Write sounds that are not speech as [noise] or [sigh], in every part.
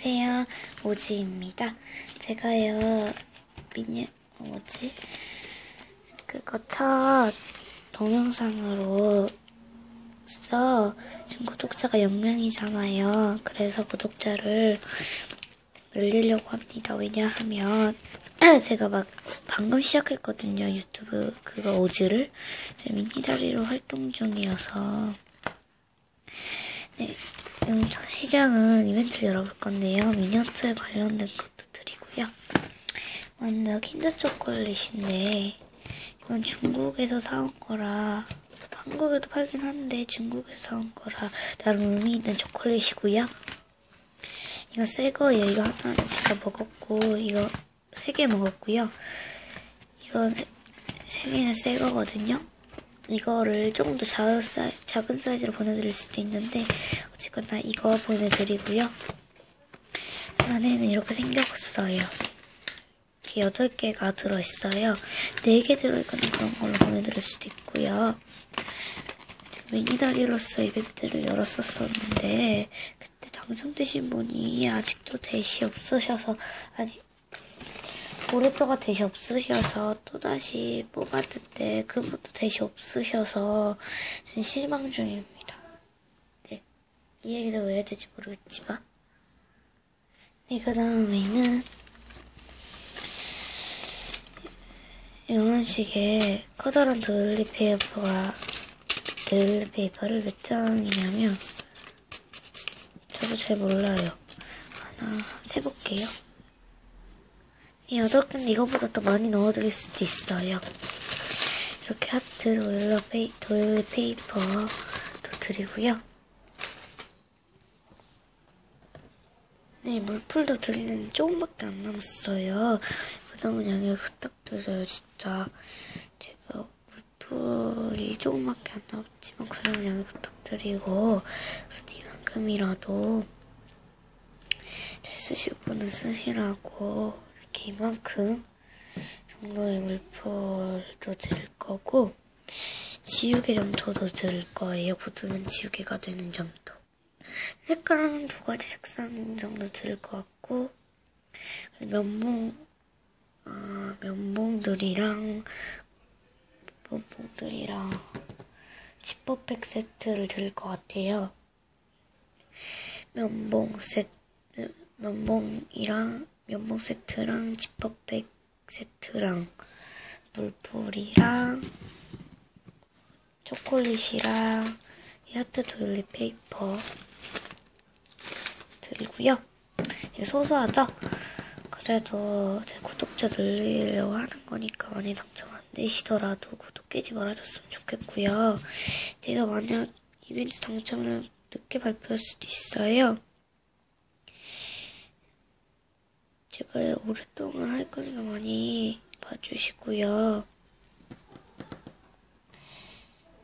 안녕하세요. 오지입니다. 제가요, 미니, 어, 뭐지? 그거 첫 동영상으로 써 지금 구독자가 0명이잖아요. 그래서 구독자를 늘리려고 합니다. 왜냐하면 [clears throat] 제가 막 방금 시작했거든요. 유튜브 그거 오즈를. 지금 미니다리로 활동 중이어서 네, 음, 첫 시장은 이벤트를 열어볼 건데요. 미니어처에 관련된 것도 드리고요. 먼저 킨더 초콜릿인데 이건 중국에서 사온 거라 한국에도 팔긴 하는데 중국에서 사온 거라 나름 의미 있는 초콜릿이고요. 이거 새 거예요. 이거 하나 제가 먹었고 이거 세 개 먹었고요. 이거 세, 세 개는 새 거거든요. 이거를 조금 더 작은, 사이, 작은 사이즈로 보내드릴 수도 있는데 어쨌거나 이거 보내드리고요. 안에는 이렇게 생겼어요. 이렇게 8개가 들어있어요. 4개 들어있거나 그런 걸로 보내드릴 수도 있고요. 미니다리로서 이벤트를 열었었었는데 그때 당첨되신 분이 아직도 대시 없으셔서 아니 오랫동안 대시 없으셔서 또다시 뽑았는데 그분도 대시 없으셔서 지금 실망 중입니다. 네. 이 얘기도 왜 해야 될지 모르겠지만. 네, 그 다음에는 이런 식의 커다란 도일리 페이퍼가 도일리 페이퍼를 몇 장이냐면 저도 잘 몰라요. 하나 해볼게요. 이 여덟 개는 이거보다 더 많이 넣어드릴 수도 있어요. 이렇게 하트 롤러 페이, 도일 페이퍼도 드리고요. 네, 물풀도 드리는 조금밖에 안 남았어요. 그동안 양해 부탁드려요, 진짜. 제가 물풀이 조금밖에 안 남았지만 그동안 양해 부탁드리고 이만큼이라도 잘 쓰실 분은 쓰시라고 이렇게 이만큼 정도의 물풀도 들 거고 지우개 점토도 들 거예요. 굳으면 지우개가 되는 점토. 색깔은 두 가지 색상 정도 들 것 같고 면봉 아, 면봉들이랑 면봉들이랑 지퍼백 세트를 들 것 같아요. 면봉 세트 면봉이랑 면봉 세트랑 지퍼백 세트랑 물풀이랑 초콜릿이랑 하트 도일리 페이퍼 드리고요. 소소하죠? 그래도 제 구독자 늘리려고 하는 거니까 많이 당첨 안 되시더라도 구독 깨지 말아줬으면 좋겠고요. 제가 만약 이벤트 당첨을 늦게 발표할 수도 있어요. 제가 오랫동안 할 거니까 많이 봐주시고요.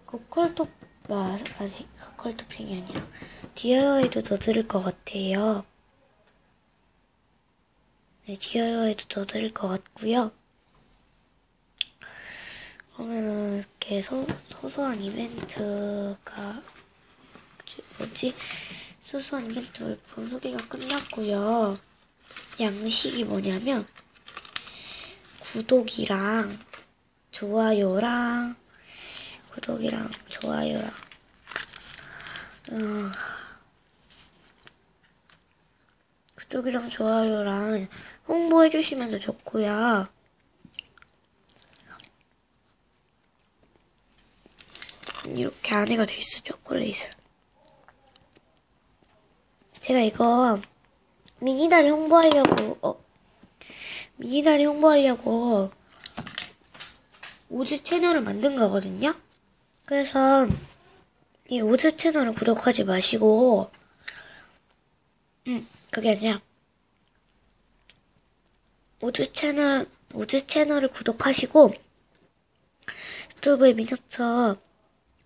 고컬토, 아, 아직 고컬토핑이 아니라 DIY도 더 들을 것 같아요. 네, DIY도 더 들을 것 같고요. 그러면은 이렇게 소, 소소한 이벤트가 뭐지? 소소한 이벤트 물품 소개가 끝났고요. 양식이 뭐냐면 구독이랑 좋아요랑 구독이랑 좋아요랑 음, 구독이랑 좋아요랑 홍보해 주시면 더 좋고요. 이렇게 안에가 돼 있어 초콜릿은. 제가 이거 미니다리 홍보하려고 어, 미니다리 홍보하려고 오즈 채널을 만든 거거든요. 그래서 이 오즈 채널을 구독하지 마시고 음 그게 아니라 오즈 채널 오즈 채널을 구독하시고 유튜브에 미니처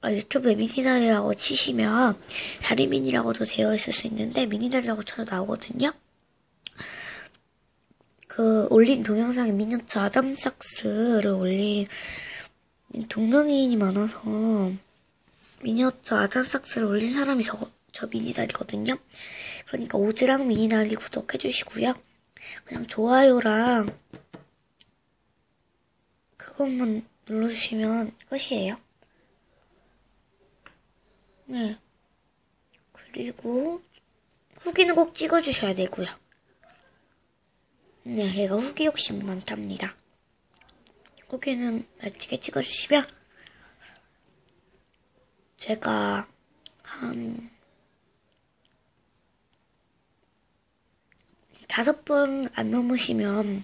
아, 유튜브에 미니다리라고 치시면 다리미니라고도 되어 있을 수 있는데 미니다리라고 쳐도 나오거든요. 그 올린 동영상에 미니어처 아담 삭스를 올린 동명이인이 많아서 미니어처 아담 삭스를 올린 사람이 저, 저 미니다리거든요. 그러니까 오즈랑 미니날리 구독해주시고요. 그냥 좋아요랑 그것만 눌러주시면 끝이에요. 네. 그리고 후기는 꼭 찍어주셔야 되고요. 네, 제가 후기 욕심 많답니다. 후기는 멋지게 찍어주시면 제가 한 다섯 분 안 넘으시면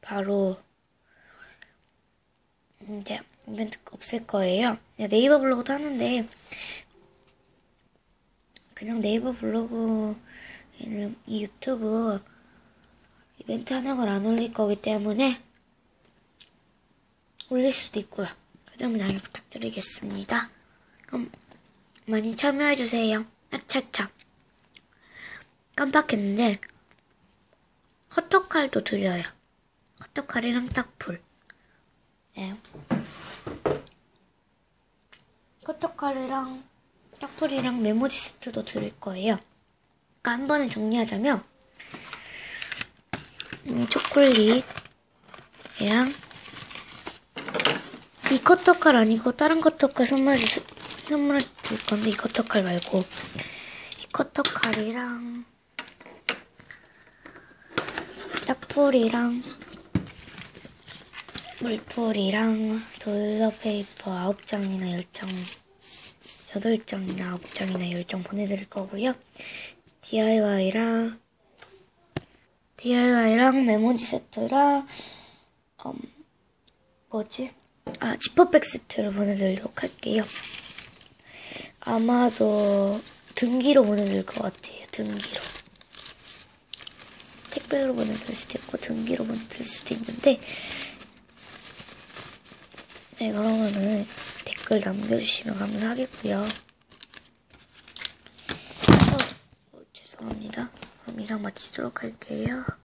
바로 이제 이벤트 없을 거예요. 네이버 블로그도 하는데 그냥 네이버 블로그에는 이 유튜브 이벤트 하는 걸 안 올릴 거기 때문에 올릴 수도 있고요. 그 점은 양해 부탁드리겠습니다. 그럼 많이 참여해주세요. 아차차. 깜빡했는데 커터칼도 드려요. 커터칼이랑 딱풀. 네. 커터칼이랑 딱풀이랑 메모지 세트도 드릴 거예요. 그러니까 한 번에 정리하자면 음, 초콜릿이랑 이 커터칼 아니고 다른 커터칼 선물 선물 줄 건데 이 커터칼 말고 이 커터칼이랑 딱풀이랑 물풀이랑 돌러페이퍼 9장이나 10장 8장이나 9장이나 10장 보내드릴 거고요. DIY랑 DIY랑 메모지 세트랑 음, 뭐지? 아 지퍼백 세트를 보내드리도록 할게요. 아마도 등기로 보내드릴 것 같아요. 등기로. 택배로 보내드릴 수도 있고 등기로 보내드릴 수도 있는데 네 그러면은 댓글 남겨주시면 감사하겠고요. 어, 어, 죄송합니다. 그럼 이상 마치도록 할게요.